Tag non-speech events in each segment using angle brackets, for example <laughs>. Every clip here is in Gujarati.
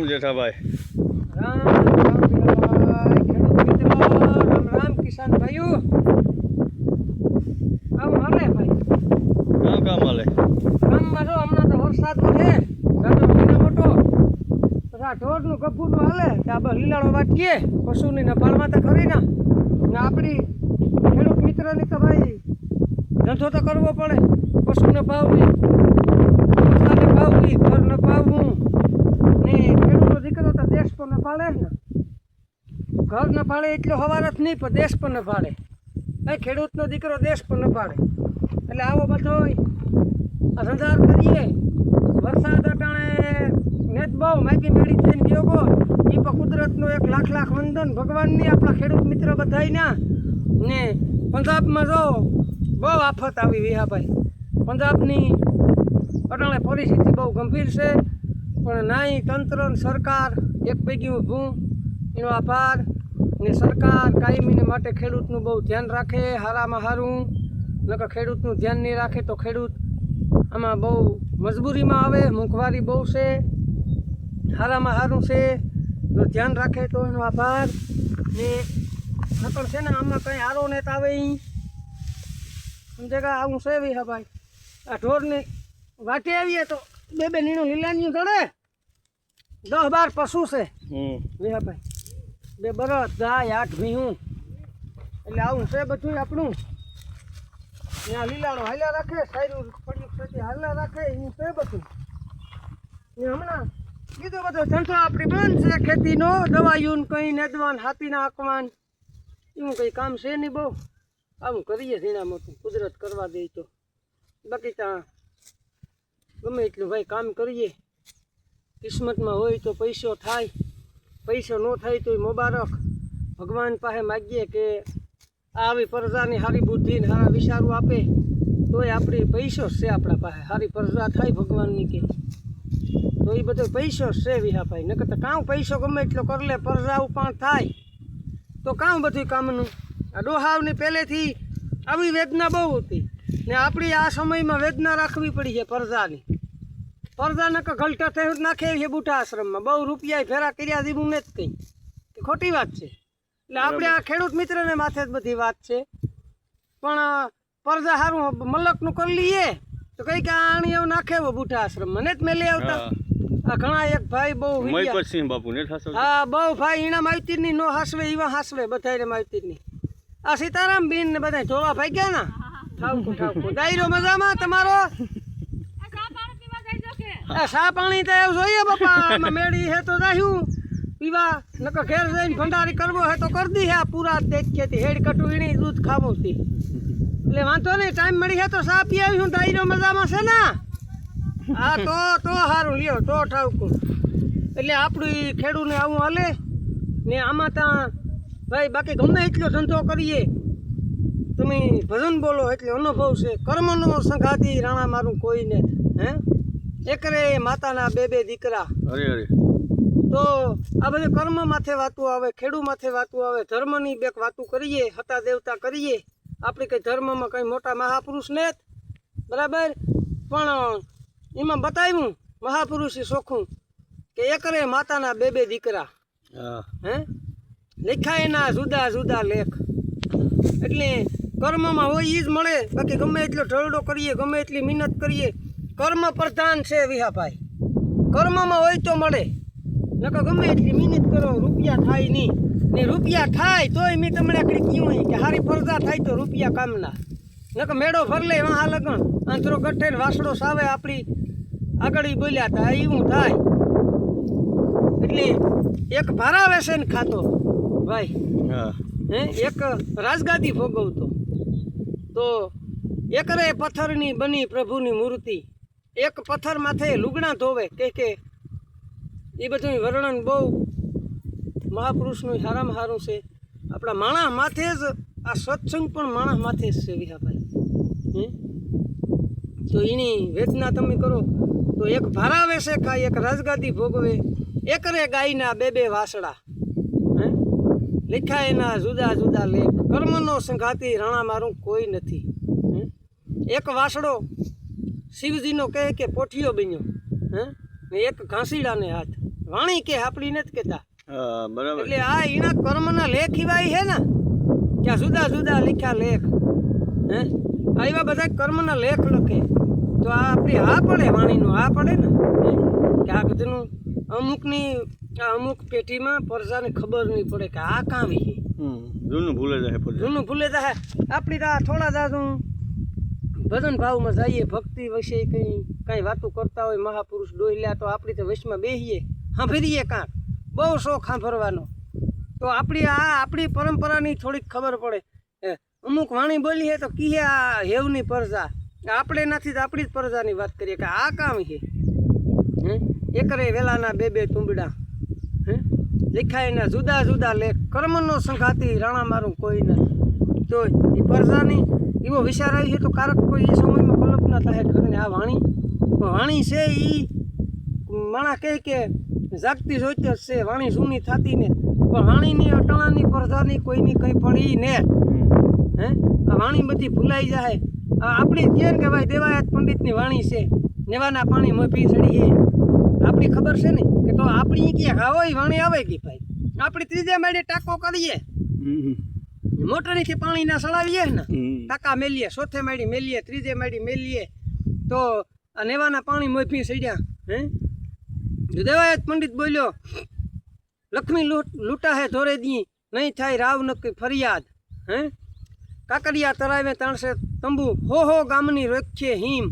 રામ જેઠાભાઈ. રામ રામ રામ કિસાન ભાઈઓ. હાલે ભાઈ. કામ કામ હાલે. ગામમાં જો હમણાં તો વરસાદ છે ગાડો લીલો મોટો. પછી ઢોરનું કપૂરનું હાલે કે આ લીલાડો વાટકીએ પશુની નફાળમાં તો ખરી ના. ને આપણી ખેડૂત મિત્રની તો ભાઈ ધંધો તો કરવો પડે પશુને પાવવી પૈસાને પાવવી ઘરને પાવવું ને ખેડૂતનો દીકરો તો દેશ પર ન પાડે ને. ઘર ન પાડે એટલો હવાર જ નહીં, પણ દેશ પર ન પાડે એ ખેડૂતનો દીકરો દેશ પર ન પાડે એટલે આવો બધો ધંધાર કરીએ. વરસાદ અટાણે નેત બહુ માહિતી મેળી થઈને યોગો એ પણ કુદરતનું એક લાખ લાખ વંદન ભગવાનની, આપણા ખેડૂત મિત્ર બધાયના. ને પંજાબમાં જો બહુ આફત આવી વિહાભાઈ. પંજાબની અટાણે પરિસ્થિતિ બહુ ગંભીર છે. પણ નાઈ તંત્ર સરકાર એક પૈકી ઊભું, એનો આભાર. ને સરકાર કાયમીને માટે ખેડૂતનું બહુ ધ્યાન રાખે, હારામાં હારું. નકર ખેડૂતનું ધ્યાન નહીં રાખે તો ખેડૂત આમાં બહુ મજબૂરીમાં આવે મોંઘવારી બહુ છે, હારામાં હારું છે. જો ધ્યાન રાખે તો એનો આભાર. ને નકર છે ને આમાં કંઈ હારો નેત આવે સમજે કે આવું છે બી હા ભાઈ આ ઢોરને વાટી આવીએ તો બે બે નીણું લીલાની ચડે દસ બાર પશુ છે. હમ. વિહાભાઈ બે બરસ ગાય આઠ ભીહું. એટલે આવું છે બધું આપણું. ત્યાં લીલાણો હાલ્યા રાખે સાયરું પડ્યું છે હાલ્યા રાખે એનું છે બધું. હમણાં કીધું બધો ધંધો આપણી બંધ છે ખેતીનો દવાયું કંઈ નેદવાન હાથીના આંકવાન એવું કંઈ કામ છે નહીં બહુ. આવું કરીએ ઝીણા મોટું કુદરત કરવા દે તો. બાકી ત્યાં ગમે એટલું ભાઈ કામ કરીએ. કિસ્મતમાં હોય તો પૈસો થાય. પૈસો ન થાય તોય મુબારક. ભગવાન પાસે માગીએ કે આવી પ્રજાની સારી બુદ્ધિ ને સારા વિચારો આપે. તોય આપણી પૈસો છે આપણા પાસે. સારી પ્રજા થાય ભગવાનની કે. તો એ બધો પૈસો છે વિહાભાઈ. નકર તો કાં પૈસો ગમે એટલો કરી લે, પ્રજા પણ થાય. તો કાં બધું કામનું. આ ડોહાવની પહેલેથી આવી વેદના બહુ હતી. ને આપણી આ સમયમાં વેદના રાખવી પડી છે પરજાની. પરદાને કે ઘલટા થઈ નાખે છે બુઠા આશ્રમમાં. બહુ રૂપિયા ફેરા કર્યા દીવું ને જ કંઈ. કે ખોટી વાત છે. એટલે આપણે આ ખેડૂત મિત્રને માથે જ બધી વાત છે. પણ પરજા સારું મલકનું કરી લઈએ તો કઈ કે આણી એવું નાખે એવો બુઠા આશ્રમમાં. ને જ મેલી આવતા. આ ઘણા એક ભાઈ બહુ બાપુ ને હા બહુ ભાઈ ઈણા માવતીરની નો હાસવે ઈવા હાસવે માવતીરની આ સીતારામ બિન ને બધા જોવા ભાઈ ગયા ના? ઠાવકું ઠાવકું <laughs> દાયરો મજામાં તમારો? આ સા પાણી તો એવું જોઈએ બાપા મેળી હે તો જાહ્યું. પીવા નકર ઘેર જઈને ભંડારી કરવો હે તો કરી દી હે આ પૂરા ખેતી હેડ કટુ વીણી દૂધ ખાવું હતી એટલે વાંધો નહીં ટાઈમ મળી હે તો સા પી આવીશું દાયરો મજામાં છે ને? હા તો તો સારું લ્યો તો ઠાવકું. એટલે આપણું ખેડૂને આવું હાલે. ને આમાં ત્યાં ભાઈ બાકી ગમે એટલો ધંધો કરીએ. તમે ભજન બોલો એટલે અનુભવ છે. કર્મનો સંઘાતી રાણા મારું કોઈને હે? એકરે માતાના બે બે દીકરા. અરે અરે. તો આ બધે કર્મ માથે વાતું આવે ખેડૂ માથે વાતું આવે ધર્મની બેક વાતું કરીએ હતા દેવતા કરીએ. આપણે કંઈ ધર્મમાં કંઈ મોટા મહાપુરુષ ને બરાબર? પણ એમાં બતાવ્યું મહાપુરુષે શોખું કે એકરે માતાના બે બે દીકરા. હે? લખાય એના જુદા જુદા લેખ. એટલે કર્મમાં હોય એ જ મળે. બાકી ગમે એટલો ઢળડો કરીએ ગમે એટલી મહેનત કરીએ કર્મ પ્રધાન છે વિહાભાઈ. કર્મમાં હોય તો મળે. નકર ગમે એટલી મહેનત કરો રૂપિયા થાય નહીં. ને રૂપિયા થાય તોય મેં તમને આગળ કહ્યું કે હારી ફરજા થાય તો રૂપિયા કામના. નકર મેળો ભરલે આ લગણ આંતરો ગઠે વાસડો સાવે આપણી આગળ બોલ્યા હતા એવું થાય. એટલે એક ભારાવે છે ને ખાતો. ભાઈ હે એક રાજગાદી ભોગવતો. તો એકરે પથ્થરની બની પ્રભુની મૂર્તિ. એક પથ્થર માથે લુગણા ધોવે, કે કે એ બધું વર્ણન બહુ મહાપુરુષનું સારામાં સારું છે. આપણા માણસ માથે જ, આ સત્સંગ પણ માણસ માથે જ છે વિહાભાઈ. હે? તો એની વેદના તમે કરો. તો એક ભારાવે છે કાંઈ, એક રાજગાદી ભોગવે. એકરે ગાયના બે બે વાસડા લખ્યા એના જુદા જુદા લેખ. કર્મનો સંઘાતી રાણા મારું કોઈ નથી? એક વાસડો શિવજીનો કહે કે પોઠિયો બન્યો. હે ને એક ઘાસીડાને હાથ. વાણી કે આપણી નથી કહેતા. બરાબર. એટલે આ એના કર્મના લેખ એવા છે ને? કે જુદા જુદા લખ્યા લેખ. હે આ એવા બધા કર્મના લેખ લખે. તો આ આપણી હા પડે વાણીનું હા પડે ને? કે આ બધાનું અમુકની આ અમુક પેટીમાં પરજાને ખબર નહીં પડે કે આ કામ વી હમ જૂનું ભૂલે જાય જૂનું ભૂલે જાય આપણી તો થોડા દાદું ભજન ભાવમાં જઈએ ભક્તિ વિશે કંઈ કાંઈ વાતો કરતા હોય મહાપુરુષ ડોહલ્યા તો આપણી તો વશમાં બેસીએ સાંભળીએ કાંક બહુ શોખ સાંભળવાનો. તો આપણી આ આપણી પરંપરાની થોડીક ખબર પડે. અમુક વાણી બોલી હે તો કીએ આ હેવની પરજા. આપણે નથી તો આપણી જ પરજાની વાત કરીએ કે આ કામ છે હે? એકરે વેલાના બે બે તુંબડા હે? લખાય જુદા જુદા લેખ કર્મનો સંઘાતી રાણા મારું કોઈ નથી. તો એ પરજાની એવો વિચાર આવી છે તો કારક કોઈ એ સમયમાં કલ્પના થાય ખરી આ વાણી. વાણી છે એ માણા કહે કે જાગતી જોઈતી છે, વાણી જૂની થતી ને. પણ વાણીની અટણાની પરજાની કોઈની કંઈ પડી ને. હે? આ વાણી બધી ભૂલાઈ જાય. આપણી કેમ કે ભાઈ દેવાયત પંડિતની વાણી છે. નેવાના પાણી મફી ચડી આપણી ખબર છે ને કે તો આપણી કે ઈ વાણી આવે કે ભાઈ? આપણી ત્રીજે માળે ટાંકો કરીએ. મોટરીથી પાણી ના સળાવીએ ને ટાંકા મેલીએ ચોથે માળી મેલીએ ત્રીજે માળી મેલીએ તો આ નેવાના પાણી મોફી સડ્યા હે? દેવાયત પંડિત બોલ્યો લક્ષ્મી લૂંટ હે ધોરે દી નહીં થાય રાવ નક્કી ફરિયાદ. હે? કાકડિયા તરાવે તાણસે તંબુ હો હો ગામની રોકીએ હિમ.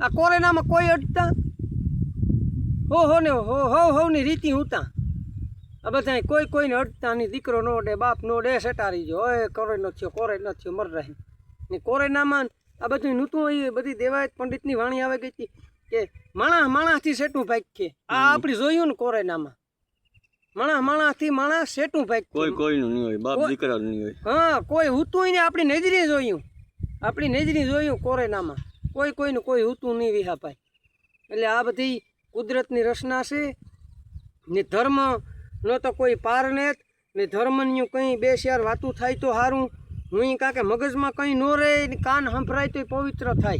આ કોરેનામાં કોઈ અડતા હો હો ને હો હો હોની રીતિ ઉતા આ બધા કોઈ કોઈને અડતા નહીં દીકરો નો ડે બાપ નો ડે સટારી જો. ઓય કોરે નો થયો કોરે ન થયો મર રહે. ને કોરોનામાં આ બધું નૂતું એ બધી દેવાયત પંડિતની વાણી આવે ગઈ હતી કે માણસ માણસથી સેટું ભાગ્ય આ આપણી જોયું ને કોરેનામાં માણસ માણસથી માણસ સેટું ભાઈ કોઈ કોઈનું નહીં હોય બાપ કોઈ- દીકરાનું નહીં હોય. હા કોઈ હુતું ને આપણી નજરી જોયું. આપણી નજરી જોયું કોરેનામાં કોઈ કોઈનું કોઈ હુતું નહીં વિહાભાઈ એટલે આ બધી કુદરતની રચના છે. ને ધર્મ ન તો કોઈ પાર નેત. ને ધર્મની કંઈ બે ચાર વાતું થાય તો સારું હું કાંકે મગજમાં કંઈ ન રહે કાન સંભળાય તો પવિત્ર થાય.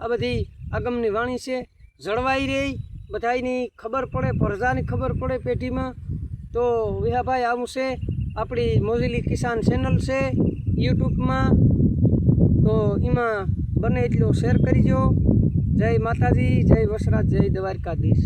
આ બધી આગમની વાણી છે. જળવાઈ રહી. બધાયની ખબર પડે, પ્રજાની ખબર પડે પેઢીમાં. તો વિહાભાઈ આવું છે. આપણી મોજીલી કિસાન ચેનલ છે યુટ્યુબમાં. તો એમાં બને એટલું શેર કરજો જય માતાજી જય વસરાજ જય દ્વારકાધીશ.